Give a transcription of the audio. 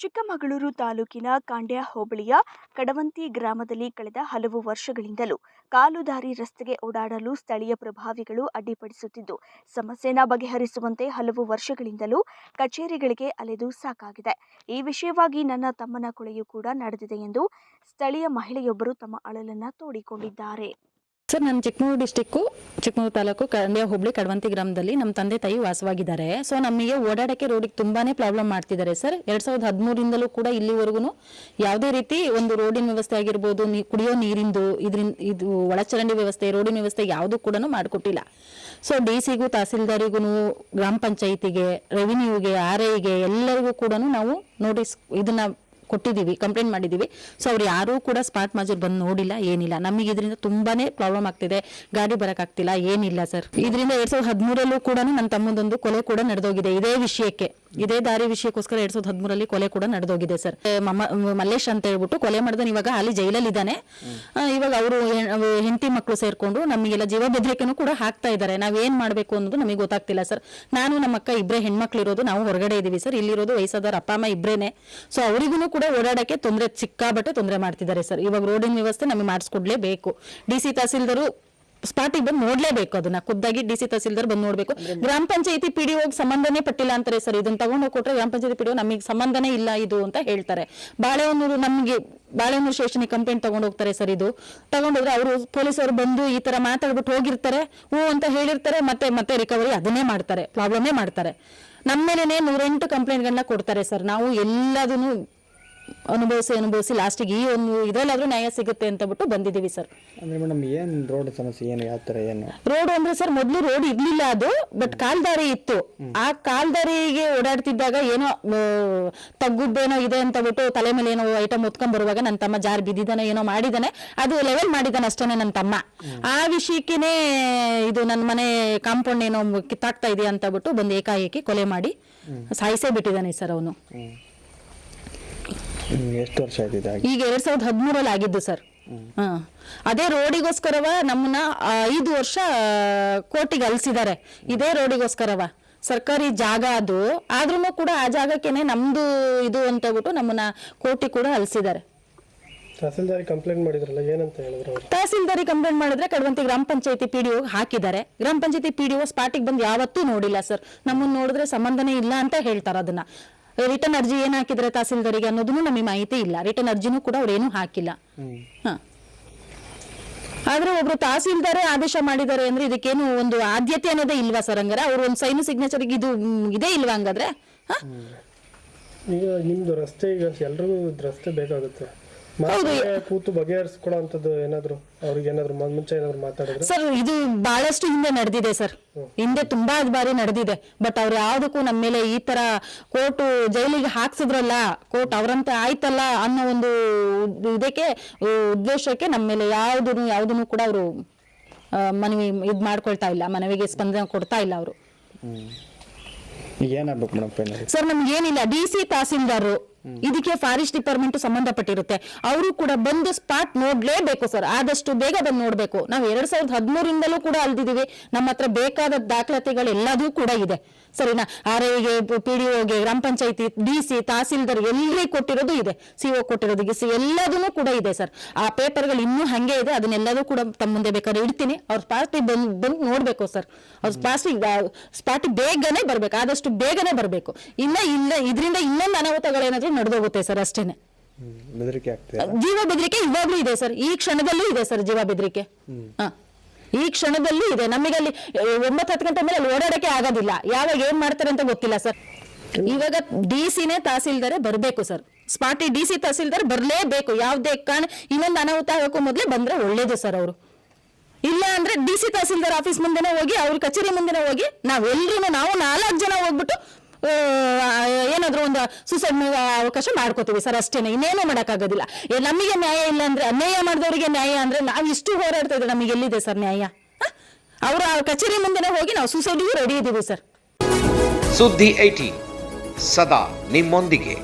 ಚಿಕ್ಕಮಗಳೂರು ತಾಲೂಕಿನ ಕಾಂಡ್ಯ ಹೋಬಳಿಯ ಕಡವಂತಿ ಗ್ರಾಮದಲ್ಲಿ ಕಳೆದ ಹಲವು ವರ್ಷಗಳಿಂದಲೂ ಕಾಲುದಾರಿ ರಸ್ತೆಗೆ ಓಡಾಡಲು ಸ್ಥಳೀಯ ಪ್ರಭಾವಿಗಳು ಅಡ್ಡಿಪಡಿಸುತ್ತಿದ್ದು, ಸಮಸ್ಯೆನ ಬಗೆಹರಿಸುವಂತೆ ಹಲವು ವರ್ಷಗಳಿಂದಲೂ ಕಚೇರಿಗಳಿಗೆ ಅಲೆದು ಸಾಕಾಗಿದೆ. ಈ ವಿಷಯವಾಗಿ ನನ್ನ ತಮ್ಮನ ಕೊಳೆಯೂ ಕೂಡ ನಡೆದಿದೆ ಎಂದು ಸ್ಥಳೀಯ ಮಹಿಳೆಯೊಬ್ಬರು ತಮ್ಮ ಅಳಲನ್ನ ತೋಡಿಕೊಂಡಿದ್ದಾರೆ. ಸರ್ ನಾನು ಚಿಕ್ಕಮಗಳೂರು ಡಿಸ್ಟಿಕ್ಕು ಚಿಕ್ಕಮಗಳೂರು ತಾಲೂಕು ಕಂಡ್ಯ ಹುಬ್ಳಿ, ಕಡವಂತಿ ಗ್ರಾಮದಲ್ಲಿ ನಮ್ಮ ತಂದೆ ತಾಯಿ ವಾಸವಾಗಿದ್ದಾರೆ. ಸೊ ನಮಗೆ ಓಡಾಡಕ್ಕೆ ರೋಡಿಗೆ ತುಂಬಾನೇ ಪ್ರಾಬ್ಲಮ್ ಮಾಡ್ತಿದ್ದಾರೆ ಸರ್. ಎರಡು ಸಾವಿರದ ಹದಿಮೂರಿಂದಲೂ ಕೂಡ ಇಲ್ಲಿವರೆಗೂ ಯಾವುದೇ ರೀತಿ ಒಂದು ರೋಡಿನ ವ್ಯವಸ್ಥೆ ಆಗಿರ್ಬೋದು ಕುಡಿಯೋ ನೀರಿಂದು, ಇದರಿಂದ ಇದು ಒಳಚರಂಡಿ ವ್ಯವಸ್ಥೆ, ರೋಡಿನ ವ್ಯವಸ್ಥೆ ಯಾವುದು ಕೂಡ ಮಾಡಿಕೊಟ್ಟಿಲ್ಲ. ಸೊ ಡಿ ಸಿಗೂ ತಹಸೀಲ್ದಾರಿಗೂ ಗ್ರಾಮ ಪಂಚಾಯಿತಿಗೆ ರೆವಿನ್ಯೂಗೆ ಆರ್ ಐಗೆ ಎಲ್ಲರಿಗೂ ಕೂಡ ನಾವು ನೋಟಿಸ್ ಇದನ್ನ ಕೊಟ್ಟಿದ್ದೀವಿ ಕಂಪ್ಲೇಂಟ್ ಮಾಡಿದ್ದೀವಿ. ಸೊ ಅವ್ರು ಯಾರೂ ಕೂಡ ಸ್ಪಾಟ್ ಮಾಜೂರ್ ಬಂದು ನೋಡಿಲ್ಲ, ಏನಿಲ್ಲ. ನಮಗೆ ಇದರಿಂದ ತುಂಬಾನೇ ಪ್ರಾಬ್ಲಮ್ ಆಗ್ತಿದೆ. ಗಾಡಿ ಬರೋಕ್ಕಾಗ್ತಿಲ್ಲ ಏನಿಲ್ಲ ಸರ್. ಇದರಿಂದ ಎರಡ್ ಸಾವಿರದ ಹದಿಮೂರಲ್ಲೂ ಕೂಡ ನನ್ನ ತಮ್ಮದೊಂದು ಕೊಲೆ ಕೂಡ ನಡೆದೋಗಿದೆ, ಇದೇ ವಿಷಯಕ್ಕೆ. ಇದೇ ದಾರಿ ವಿಷಯಕ್ಕೋಸ್ಕರ ಎರಡ್ ಸಾವಿರದ ಹದಿಮೂರಲ್ಲಿ ಕೊಲೆ ಕೂಡ ನಡೆದೋಗಿದೆ ಸರ್. ಮಮ್ಮ, ಮಲ್ಲೇಶ್ ಅಂತ ಹೇಳ್ಬಿಟ್ಟು ಕೊಲೆ ಮಾಡಿದ ಇವಾಗ ಅಲ್ಲಿ ಜೈಲಲ್ಲಿ ಇದ್ದಾನೆ ಇವಾಗ ಅವರು ಹೆಂಡತಿ ಮಕ್ಕಳು ಸೇರ್ಕೊಂಡು ನಮಗೆಲ್ಲ ಜೀವ ಬೆದರಿಕೆನೂ ಕೂಡ ಹಾಕ್ತಾ ಇದ್ದಾರೆ ನಾವ್ ಏನ್ ಮಾಡ್ಬೇಕು ಅನ್ನೋದು ನಮಗೆ ಗೊತ್ತಾಗ್ತಿಲ್ಲ ಸರ್. ನಾನು ನಮ್ಮ ಅಕ್ಕ ಇಬ್ಬರೇ ಹೆಣ್ಮಕ್ಳು ಇರೋದು, ನಾವು ಹೊರಗಡೆ ಇದೀವಿ ಸರ್. ಇಲ್ಲಿರೋದು ವಯಸ್ಸಾದವ್ರ ಅಪ್ಪ, ಅಮ್ಮ ಇಬ್ರೇನೆ. ಸೊ ಅವರಿಗೂ ಕೂಡ ಓಡಾಡಕ್ಕೆ ತೊಂದರೆ ಸಿಕ್ಕಾಬಟ್ಟೆ ತೊಂದರೆ ಮಾಡ್ತಿದ್ದಾರೆ ಸರ್. ಇವಾಗ ರೋಡಿನ ವ್ಯವಸ್ಥೆ ನಮಗೆ ಮಾಡಿಸ್ಕೊಡ್ಲೇಬೇಕು. ಡಿ ಸಿ ತಹಸೀಲ್ದಾರು ಸ್ಪಾಟಿಗೆ ಬಂದು ನೋಡ್ಲೇಬೇಕು ಅದನ್ನ. ಖುದ್ದಾಗಿ ಡಿ ಸಿ ತಹಸೀಲ್ದಾರ್ ಬಂದು ನೋಡ್ಬೇಕು. ಗ್ರಾಮ ಪಂಚಾಯತಿ ಪಿ ಡಿ ಸಂಬಂಧನೇ ಪಟ್ಟಿಲ್ಲ ಅಂತಾರೆ ಸರ್. ಇದನ್ನ ತಗೊಂಡು ಕೊಟ್ರೆ ಗ್ರಾಮ ಪಂಚಾಯತಿ ಪಿ ಡಿ ನಮಗೆ ಸಂಬಂಧನೇ ಇಲ್ಲ ಇದು ಅಂತ ಹೇಳ್ತಾರೆ. ಬಾಳೆಹೊನ್ನೂರು ನಮಗೆ ಬಾಳೆಹೊನ್ನೂರು ಸ್ಟೇಷನ್ ಕಂಪ್ಲೇಂಟ್ ತಗೊಂಡು ಹೋಗ್ತಾರೆ ಸರ್ ಇದು. ತಗೊಂಡೋದ್ರೆ ಅವರು ಪೊಲೀಸರು ಬಂದು ಈ ತರ ಮಾತಾಡ್ಬಿಟ್ಟು ಹೋಗಿರ್ತಾರೆ. ಹ್ಞೂ ಅಂತ ಹೇಳಿರ್ತಾರೆ. ಮತ್ತೆ ಮತ್ತೆ ರಿಕವರಿ ಅದನ್ನೇ ಮಾಡ್ತಾರೆ. ಪ್ರಾಬ್ಲಮ್ನೇ ಮಾಡ್ತಾರೆ. ನಮ್ಮ ಮೇಲೇನೆ ನೂರೆಂಟು ಕಂಪ್ಲೇಂಟ್ಗಳನ್ನ ಕೊಡ್ತಾರೆ ಸರ್. ನಾವು ಎಲ್ಲದನ್ನು ಅನುಭವಿಸಿ ಅನುಭವಿಸಿ ಲಾಸ್ಟಿಗೆ ಈ ಒಂದು ಇದರಲ್ಲಾದ್ರೂ ನ್ಯಾಯ ಸಿಗುತ್ತೆ ಅಂತ ಬಿಟ್ಟು ಬಂದಿದ್ದೀವಿ ಸರ್. ಅಂದ್ರೆ ಮೇಡಮ್ ಏನು ರೋಡ್ ಸಮಸ್ಯೆ ಏನು ಯಾವ ಥರ ಏನು? ರೋಡ್ ಅಂದ್ರೆ ಸರ್ ಮೊದಲು ರೋಡ್ ಇರಲಿಲ್ಲ ಅದು ಬಟ್ ಕಾಲ್ದಾರಿ ಇತ್ತು. ಆ ಕಾಲ್ದಾರಿಗೆ ಓಡಾಡ್ತಿದ್ದಾಗ ಏನೋ ತಗ್ಗುದೇನೋ ತಗ್ಗುದ್ದೇನೋ ಇದೆ ಅಂತ ಬಿಟ್ಟು ತಲೆ ಮೇಲೆ ಏನೋ ಐಟಮ್ ಹೊತ್ಕೊಂಡ್ ಬರುವಾಗ ನನ್ನ ತಮ್ಮ ಜಾರ್ ಬಿದ್ದಿದ್ದಾನೆ ಏನೋ ಮಾಡಿದಾನೆ. ಅದು ಲೆವೆಲ್ ಮಾಡಿದ್ದಾನೆ ಅಷ್ಟೇನೆ ನನ್ನ ತಮ್ಮ. ಆ ವಿಷಯಕ್ಕೇನೆ ಇದು ನನ್ನ ಮನೆ ಕಾಂಪೌಂಡ್ ಏನೋ ಕಿತ್ತಾಕ್ತಾ ಇದೆಯಾ ಅಂತ ಬಿಟ್ಟು ಬಂದು ಏಕಾಏಕಿ ಕೊಲೆ ಮಾಡಿ ಸಾಯಿಸೇ ಬಿಟ್ಟಿದ್ದಾನೆ ಸರ್ ಅವನು. ಎಷ್ಟು ವರ್ಷ ಆಗಿದೆ ಈಗ ಎರಡ್ ಸಾವಿರದ ಹದಿಮೂರಲ್ಲಿ ಆಗಿದ್ದು ಸರ್. ಹಾ. ಅದೇ ರೋಡಿಗೋಸ್ಕರವ ನಮ್ಮನ್ನ ಆ, ಐದು ವರ್ಷ ಕೋರ್ಟಿಗೆ ಅಲ್ಸಿದ್ದಾರೆ ಇದೇ ರೋಡಿಗೋಸ್ಕರವ. ಸರ್ಕಾರಿ ಜಾಗ ಅದು. ಆದ್ರೂ ಕೂಡ ಆ ಜಾಗಕ್ಕೇನೆ ನಮ್ದು ಇದು ಅಂತ ಹೇಳ್ಬಿಟ್ಟು ನಮ್ಮನ್ನ ಕೋರ್ಟಿ ಕೂಡ ಅಲ್ಸಿದ್ದಾರೆ ತಹಸೀಲ್ದಾರಿ ಕಂಪ್ಲೇಂಟ್ ಮಾಡಿದ್ರಲ್ಲ ಏನಂತ ಹೇಳಿದ್ರು ಅವರು? ತಹಸೀಲ್ದಾರಿ ಕಂಪ್ಲೇಂಟ್ ಮಾಡಿದ್ರೆ ಕಡವಂತಿ ಗ್ರಾಮ ಪಂಚಾಯತಿ ಪಿ ಡಿ ಹಾಕಿದ್ದಾರೆ. ಗ್ರಾಮ ಪಂಚಾಯತಿ ಪಿ ಡಿ ಸ್ಪಾಟಿಗೆ ಬಂದು ಯಾವತ್ತೂ ನೋಡಿಲ್ಲ ಸರ್. ನಮ್ಮನ್ನ ನೋಡಿದ್ರೆ ಸಂಬಂಧನೇ ಇಲ್ಲ ಅಂತ ಹೇಳ್ತಾರೆ ಅದನ್ನ. ರಿಟರ್ನ್ ಅರ್ಜಿ ಏನ್ ಹಾಕಿದ್ರೆ ತಹಸೀಲ್ದಾರಿಗೆ ಅನ್ನೋದನ್ನು ನಮಗೆ ಮಾಹಿತಿ ಇಲ್ಲ. ರಿಟರ್ನ್ ಅರ್ಜಿನೂ ಕೂಡ ಅವ್ರು ಏನು ಹಾಕಿಲ್ಲ. ಹ. ಆದ್ರೆ ಒಬ್ರು ತಹಸೀಲ್ದಾರೇ ಆದೇಶ ಮಾಡಿದ್ದಾರೆ ಅಂದ್ರೆ ಇದಕ್ಕೇನು ಒಂದು ಆದ್ಯತೆ ಅನ್ನೋದೇ ಇಲ್ವಾ ಸರ್ ಹಂಗಾರೆ? ಅವ್ರು ಒಂದು ಸೈನು ಸಿಗ್ನೇಚರ್ ಇದು ಮ್, ಇದೇ ಇಲ್ವಾ ಹಂಗಾದ್ರೆ? ಹ? ಈಗ ನಿಮ್ದು ರಸ್ತೆ ಈಗ ಎಲ್ರಿಗೂ ರಸ್ತೆ ಬೇಕಾಗುತ್ತೆ. ಕೂತು ಬಗೆಹರಿಸ್ಕೊಳ್ಳೋ ಏನಾದ್ರು ಅವ್ರಿಗೆ ಏನಾದ್ರು ಮುಂಚೆ ಏನಾದ್ರು ಮಾತಾಡಿದ್ರೆ? ಸರ್ ಇದು ಬಹಳಷ್ಟು ಹಿಂದೆ ನಡೆದಿದೆ ಸರ್. ಹಿಂದೆ ತುಂಬಾ ಬಾರಿ ನಡೆದಿದೆ. ಬಟ್ ಅವ್ರು ಯಾವ್ದಕ್ಕೂ ನಮ್ಮ ಮೇಲೆ ಈ ತರ ಕೋರ್ಟ್ ಜೈಲಿಗೆ ಹಾಕ್ಸಿದ್ರಲ್ಲ ಕೋರ್ಟ್ ಅವರಂತೆ ಆಯ್ತಲ್ಲ ಅನ್ನೋ ಒಂದು ಇದಕ್ಕೆ ಉದ್ದೇಶಕ್ಕೆ ನಮ್ಮ ಮೇಲೆ ಯಾವ್ದನ್ನು ಯಾವ್ದನ್ನು ಕೂಡ ಅವರು ಮನವಿ ಇದ್ ಮಾಡ್ಕೊಳ್ತಾ ಇಲ್ಲ ಮನವಿಗೆ ಸ್ಪಂದನೆ ಕೊಡ್ತಾ ಇಲ್ಲ ಅವರು. ಏನಾಗ್ಬೇಕು ಸರ್ ನಮ್ಗೆ ಏನಿಲ್ಲ. ಡಿ ಸಿ ತಹಸೀಲ್ದಾರ್ ಇದಕ್ಕೆ ಫಾರೆಸ್ಟ್ ಡಿಪಾರ್ಟ್ಮೆಂಟ್ ಸಂಬಂಧಪಟ್ಟಿರುತ್ತೆ. ಅವರು ಕೂಡ ಬಂದು ಸ್ಪಾಟ್ ನೋಡ್ಲೇಬೇಕು ಸರ್ ಆದಷ್ಟು ಬೇಗ ಬಂದು ನೋಡ್ಬೇಕು. ನಾವು ಎರಡ್ ಸಾವಿರದ ಹದಿಮೂರಿಂದಲೂ ಕೂಡ ಅಲ್ದಿದೀವಿ. ನಮ್ಮ ಹತ್ರ ಬೇಕಾದ ದಾಖಲಾತಿಗಳು ಎಲ್ಲದೂ ಕೂಡ ಇದೆ. ಸರಿನಾ? ಆರ್ ಐಗೆ ಪಿ ಡಿ ಒಗೆ, ಗ್ರಾಮ ಪಂಚಾಯತಿ, ಡಿ ಸಿ, ತಹಸೀಲ್ದಾರ್ ಎಲ್ಲಿ ಕೊಟ್ಟಿರೋದು ಇದೆ. ಸಿ ಒ ಕೊಟ್ಟಿರೋದು ಗಿಸಿ ಎಲ್ಲದೂ ಕೂಡ ಇದೆ ಸರ್ ಆ ಪೇಪರ್ಗಳು ಇನ್ನೂ ಹಂಗೆ ಇದೆ. ಅದನ್ನೆಲ್ಲದೂ ಕೂಡ ತಮ್ಮ ಮುಂದೆ ಬೇಕಾದ್ರೆ ಇಡ್ತೀನಿ. ಅವ್ರ ಸ್ಪಾಟಿಗೆ ಬಂದು ಬಂದು ನೋಡ್ಬೇಕು ಸರ್ ಅವ್ರ ಸ್ಪಾಟಿಗೆ ಸ್ಪಾಟಿಗೆ ಬೇಗನೆ ಬರ್ಬೇಕು. ಆದಷ್ಟು ಬೇಗನೆ ಬರಬೇಕು. ಇಲ್ಲ ಇಲ್ಲ ಇದರಿಂದ ಇನ್ನೊಂದು ಅನಾಹುತಗಳೇನಾದ್ರೂ ನಡೆದೋಗುತ್ತೆ ಸರ್ ಅಷ್ಟೇನೆ. ಬೆದರಿಕೆ ಆಗ್ತದೆ ಜೀವ ಬೆದರಿಕೆ ಇವಾಗ್ಲೂ ಇದೆ ಸರ್. ಈ ಕ್ಷಣದಲ್ಲೂ ಇದೆ ಸರ್ ಜೀವ ಬೆದರಿಕೆ. ಹ. ಈ ಕ್ಷಣದಲ್ಲೂ ಇದೆ. ನಮಗೆ ಅಲ್ಲಿ ಒಂಬತ್ತು ಹತ್ತು ಗಂಟೆ ಮೇಲೆ ಅಲ್ಲಿ ಓಡಾಡಕ್ಕೆ ಆಗೋದಿಲ್ಲ. ಯಾವಾಗ ಏನ್ ಮಾಡ್ತಾರೆ ಅಂತ ಗೊತ್ತಿಲ್ಲ ಸರ್. ಇವಾಗ ಡಿ ಸಿನೇ ತಹಸೀಲ್ದಾರೆ ಬರಬೇಕು ಸರ್. ಸ್ಪಾಟಿ ಡಿ ಸಿ ತಹಸೀಲ್ದಾರ್ ಬರಲೇಬೇಕು. ಯಾವುದೇ ಕಾರಣ ಇನ್ನೊಂದು ಅನಾಹುತ ಆಗೋಕ್ಕೂ ಮೊದಲೇ ಬಂದ್ರೆ ಒಳ್ಳೇದು ಸರ್ ಅವರು. ಇಲ್ಲ ಅಂದ್ರೆ ಡಿ ಸಿ ತಹಸೀಲ್ದಾರ್ ಆಫೀಸ್ ಮುಂದೆನೇ ಹೋಗಿ ಅವ್ರ ಕಚೇರಿ ಮುಂದೆನೇ ಹೋಗಿ ನಾವೆಲ್ಲರೂ ನಾವು ನಾಲ್ಕು ಜನ ಹೋಗ್ಬಿಟ್ಟು ಆ, ಏನಾದ್ರೂ ಒಂದು ಸೂಸೈಡ್ ಅವಕಾಶ ಮಾಡ್ಕೋತೀವಿ ಸರ್ ಅಷ್ಟೇನೆ. ಇನ್ನೇನು ಮಾಡೋಕ್ಕಾಗೋದಿಲ್ಲ. ನಮಗೆ ನ್ಯಾಯ ಇಲ್ಲ ಅಂದ್ರೆ, ಅನ್ಯಾಯ ಮಾಡಿದವರಿಗೆ ನ್ಯಾಯ ಅಂದ್ರೆ ನಾವು ಇಷ್ಟು ಹೋರಾಡ್ತಾ ಇದ್ರೆ ನಮಗೆ ಎಲ್ಲಿದೆ ಸರ್ ನ್ಯಾಯ? ಅವರ ಕಚೇರಿ ಮುಂದೆ ಹೋಗಿ ನಾವು ಸೂಸೈಡ್ಗೂ ರೆಡಿ ಇದ್ದೀವಿ ಸರ್. ಸುದ್ದಿ ಐಟಿ, ಸದಾ ನಿಮ್ಮೊಂದಿಗೆ.